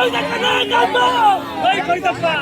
কই দেখবা না কই দেখবা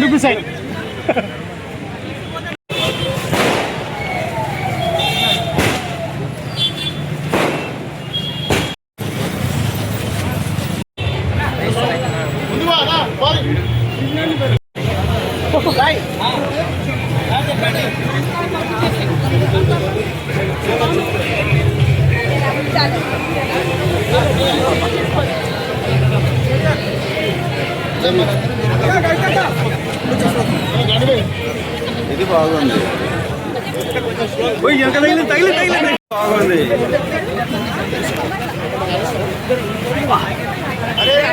మేడం టెన్ రూపీస్ అయ్యి ఇది బాగుంది. బాగుంది.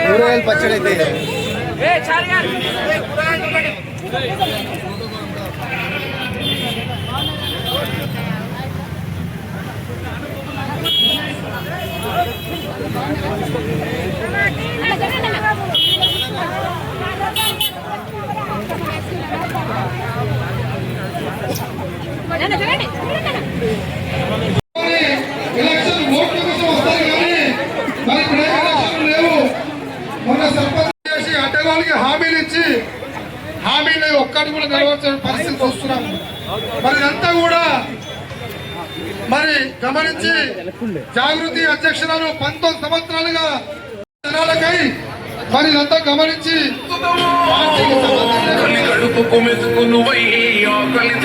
కూరగాయలు పచ్చడి అయితే. అడ్డగోళ్ళకి హామీలు ఇచ్చి హామీలు ఒక్కటి కూడా నెరవేర్చిన పరిస్థితి చూస్తున్నాం మరి ఇదంతా కూడా మరి గమనించి జాగృతి అధ్యక్షులను పంతొమ్మిది సంవత్సరాలుగా జనాలకై మరి ఇదంతా గమనించి పార్టీకి సంబంధం లేకుండా ఆకలి కడుపుకు మెతుకును వై ఆకలి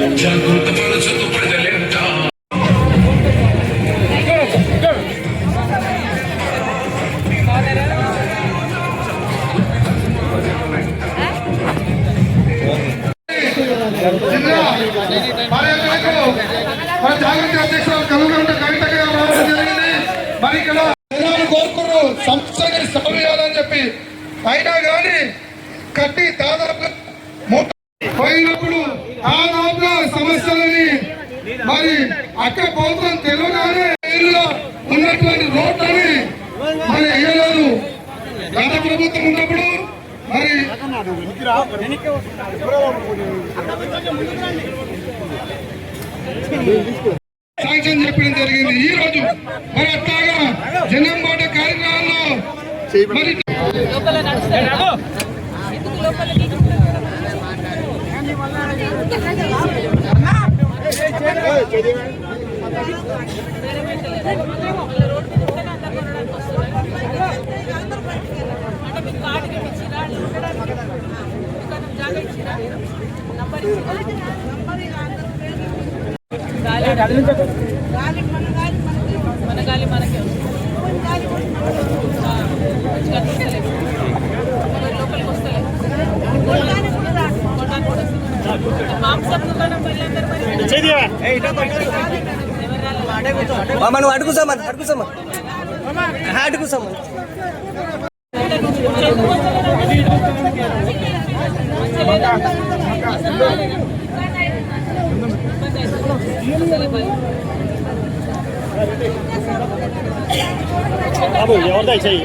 మన జాగృతి అధ్యక్షులు కలుగుంట కవిత రావడం చెప్పి అయినా కానీ కట్టి దాదాపు పోయినప్పుడు ఆ దాదాపుగా సమస్యలని మరి అక్కడ ప్రభుత్వం తెలియగానే ఉన్నటువంటి రోడ్లని మరి వేయలేదు గత ప్రభుత్వం ఉన్నప్పుడు మరి శాంక్షన్ చెప్పడం జరిగింది. ఈ రోజు మరి అట్లాగా జనం బాట కార్యక్రమాల్లో మరి గాలి మన గాలి మనకే ఆ, మంచిగా వస్తలేదు ఎవరు లోపలికి వస్తలేదు కొనడానికి కూడా వస్తలేదు. మాంసం దుకాణం వెళ్ళందరూ మరి ఎవరు రాలేదు మామ నువ్వు అడుగుసామా అడుగుసామా అడుగుసామా బాబు ఎవరిదా చెయ్యి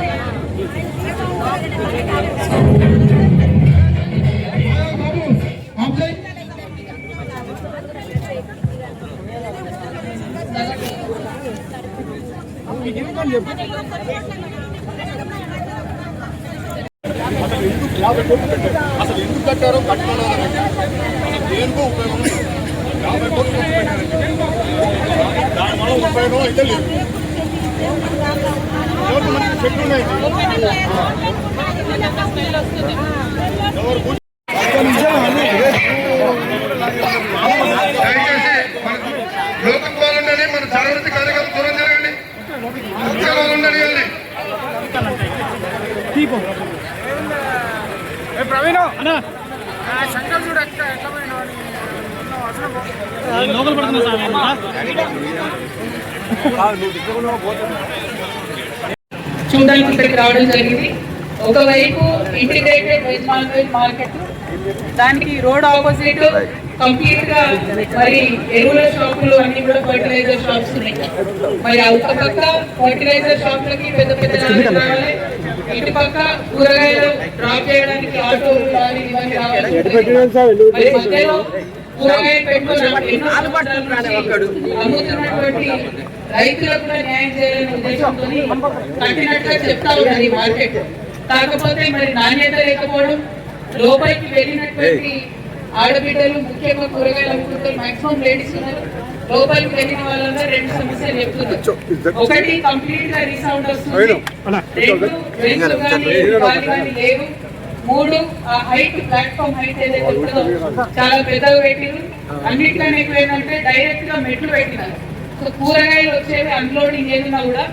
అసలు ఎందుకు కట్టారో కట్టడం దేనికో ఉపయోగం యాభై కోట్లు పెట్టారు. దాని వల్ల ఉపయోగం అయితే లేదు మనకి చెట్లు ఉన్నాయి ఎవరు చూడడానికి ఇక్కడికి రావడం జరిగింది. ఒకవైపు integrated veg non veg market దానికి రోడ్ ఆపోజిట్ కంప్లీట్గా మరి ఎరువుల షాపులు అన్ని కూడా ఫర్టిలైజర్ షాప్స్ ఉన్నాయి. మరి ఒక పక్క ఫర్టిలైజర్ షాపులకి పెద్ద పెద్ద లారీలు రావాలి. ఇటు పక్క కూరగాయలు డ్రాప్ చేయడానికి ఆటోలు లారీలు ఇవన్నీ రావాలి. మరి మధ్యలో కూరగాయలు పెట్టుకుని ఎన్నో సంవత్సరాల నుంచి అమ్ముతున్నటువంటి రైతులకు కూడా న్యాయం చేయాలనే ఉద్దేశంతో కట్టినట్టుగా చెప్తా ఉన్నది మార్కెట్. కాకపోతే మరి నాణ్యత లేకపోవడం లోపలికి వెళ్ళినటువంటి ఆడబిడ్డలు ముఖ్యంగా కూరగాయలు అమ్ముకుంటారు మాక్సిమం లేడీస్ ఉన్నారు. లోపలికి వెళ్ళిన వాళ్ళందరూ రెండు సమస్యలు చెప్తున్నారు. ఒకటి కంప్లీట్గా రీసౌండ్ వస్తుంది. రెండు వెహికల్ కానీ గాలి కానీ లేవు. మూడు ఆ హైట్ ప్లాట్ఫామ్ హైట్ ఏదైతే ఉంటుందో చాలా పెద్దగా పెట్టిరు. అన్నిటికన్నా ఎక్కువ ఏంటంటే డైరెక్ట్గా మెట్లు పెట్టినారు. సో కూరగాయలు వచ్చేవి అన్లోడింగ్ ఏదైనా కూడా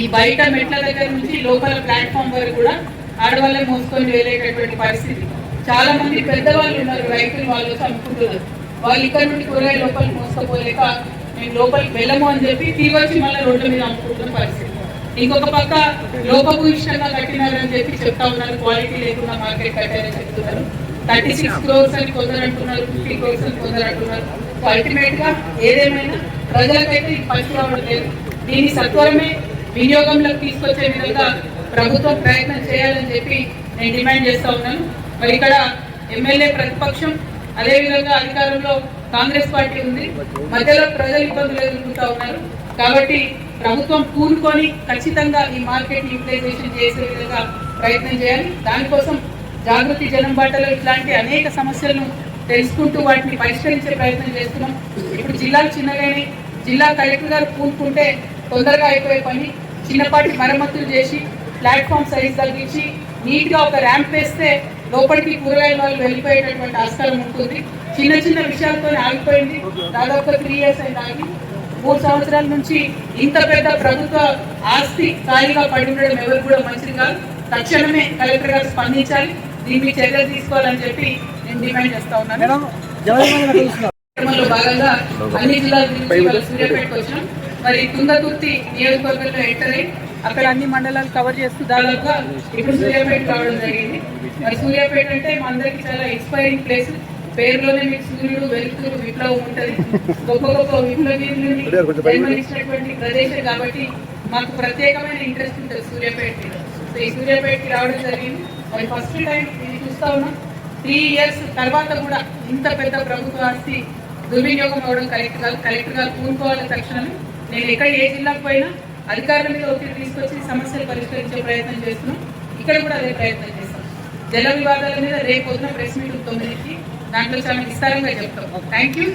ఈ బయట మెట్ల దగ్గర నుంచి లోపల ప్లాట్ఫామ్ వరకు కూడా ఆడవాళ్ళే మోసుకొని వెళ్ళేటటువంటి పరిస్థితి. చాలా మంది పెద్దవాళ్ళు ఉన్నారు రైతులు వాళ్ళు వచ్చి వాళ్ళు ఇక్కడ నుండి కూరగాయలు లోపలికి మోసపోలేక మేము లోపలికి వెళ్ళము అని చెప్పి తీవచ్చి మళ్ళీ రోడ్ల మీద అమ్ముకుంటున్న పరిస్థితి. ఇంకొక పక్క లోపపు ఇష్టంగా కట్టినారని చెప్పి చెప్తా ఉన్నారు. క్వాలిటీ లేకుండా మార్కెట్ కట్టారని చెప్తున్నారు. థర్టీ సిక్స్ క్రోర్స్ అని కొందరు అంటున్నారు ఫిఫ్టీ క్రోర్స్ అని కొందరు అంటున్నారు. అల్టిమేట్గా ఏదేమైనా ప్రజలకైతే ఇది పచ్చి రావడం లేదు. దీన్ని సత్వరమే వినియోగంలోకి తీసుకొచ్చే విధంగా ప్రభుత్వం ప్రయత్నం చేయాలని చెప్పి నేను డిమాండ్ చేస్తా ఉన్నాను. మరి ఇక్కడ ఎమ్మెల్యే ప్రతిపక్షం అదే విధంగా అధికారంలో కాంగ్రెస్ పార్టీ ఉంది. మధ్యలో ప్రజలు ఇబ్బందులు ఎదుర్కొంటూ ఉన్నారు. కాబట్టి ప్రభుత్వం కూనుకొని ఖచ్చితంగా ఈ మార్కెట్ యూటిలైజేషన్ చేసే విధంగా ప్రయత్నం చేయాలి. దానికోసం జాగృతి జనం బాటలో ఇట్లాంటి అనేక సమస్యలను తెలుసుకుంటూ వాటిని పరిష్కరించే ప్రయత్నం చేస్తున్నాం. ఇప్పుడు జిల్లాలు చిన్నగానే జిల్లా కలెక్టర్ గారు కూనుకుంటే తొందరగా అయిపోయే పని. చిన్నపాటి మరమ్మతులు చేసి ప్లాట్ఫామ్ సైజ్ తగ్గించి నీట్గా ఒక ర్యాంప్ వేస్తే లోపలికి కూరగాయల వాళ్ళు వెళ్ళిపోయేటటువంటి ఆస్కారం ఉంటుంది. చిన్న చిన్న విషయాలతో ఆగిపోయింది. దాదాపు త్రీ ఇయర్స్ అయింది ఆగి. మూడు సంవత్సరాల నుంచి ఇంత పెద్ద ప్రభుత్వ ఆస్తి ఖాళీగా పడి ఉండడం ఎవరు కూడా మంచిది కాదు. తక్షణమే కలెక్టర్ గారు స్పందించాలి. దీన్ని చర్యలు తీసుకోవాలని చెప్పి నేను డిమాండ్ చేస్తా ఉన్నాను. కార్యక్రమంలో భాగంగా అన్ని జిల్లాల నుంచి సూర్యాపేటకు వచ్చినాం మరి తుంగతుర్తి నియోజకవర్గంలో ఎంటర్ అయ్యి అక్కడ అన్ని మండలాలు కవర్ చేస్తూ దాదాపుగా ఇప్పుడు సూర్యాపేట రావడం జరిగింది. మరి సూర్యాపేట అంటే మా అందరికి చాలా ఇన్స్పైరింగ్ ప్లేస్ పేరులోనే మీకు సూర్యుడు వెలుతురు విప్లవం ఉంటది. గొప్ప గొప్ప విప్లవీరులని జన్మనిచ్చినటువంటి ప్రదేశం కాబట్టి మాకు ప్రత్యేకమైన ఇంట్రెస్ట్ ఉంటుంది సూర్యాపేట సో ఈ సూర్యాపేటకి రావడం జరిగింది. మరి ఫస్ట్ టైం ఇది చూస్తా ఉన్నాం. త్రీ ఇయర్స్ తర్వాత కూడా ఇంత పెద్ద ప్రభుత్వ ఆస్తి దుర్వినియోగం అవ్వడం కలెక్టర్ గారు కలెక్టర్ గారు కూనుకోవాలి తక్షణమే నేను ఎక్కడ ఏ జిల్లాకు పోయినా అధికారుల మీద ఒత్తిడి తీసుకొచ్చి సమస్యలు పరిష్కరించే ప్రయత్నం చేస్తున్నాం. ఇక్కడ కూడా అదే ప్రయత్నం చేస్తాం. జల వివాదాల మీద రేపు పొద్దున ప్రెస్ మీట్ తొమ్మిదికి దాంట్లో చాలా విస్తారంగా చెప్తాం. Thank you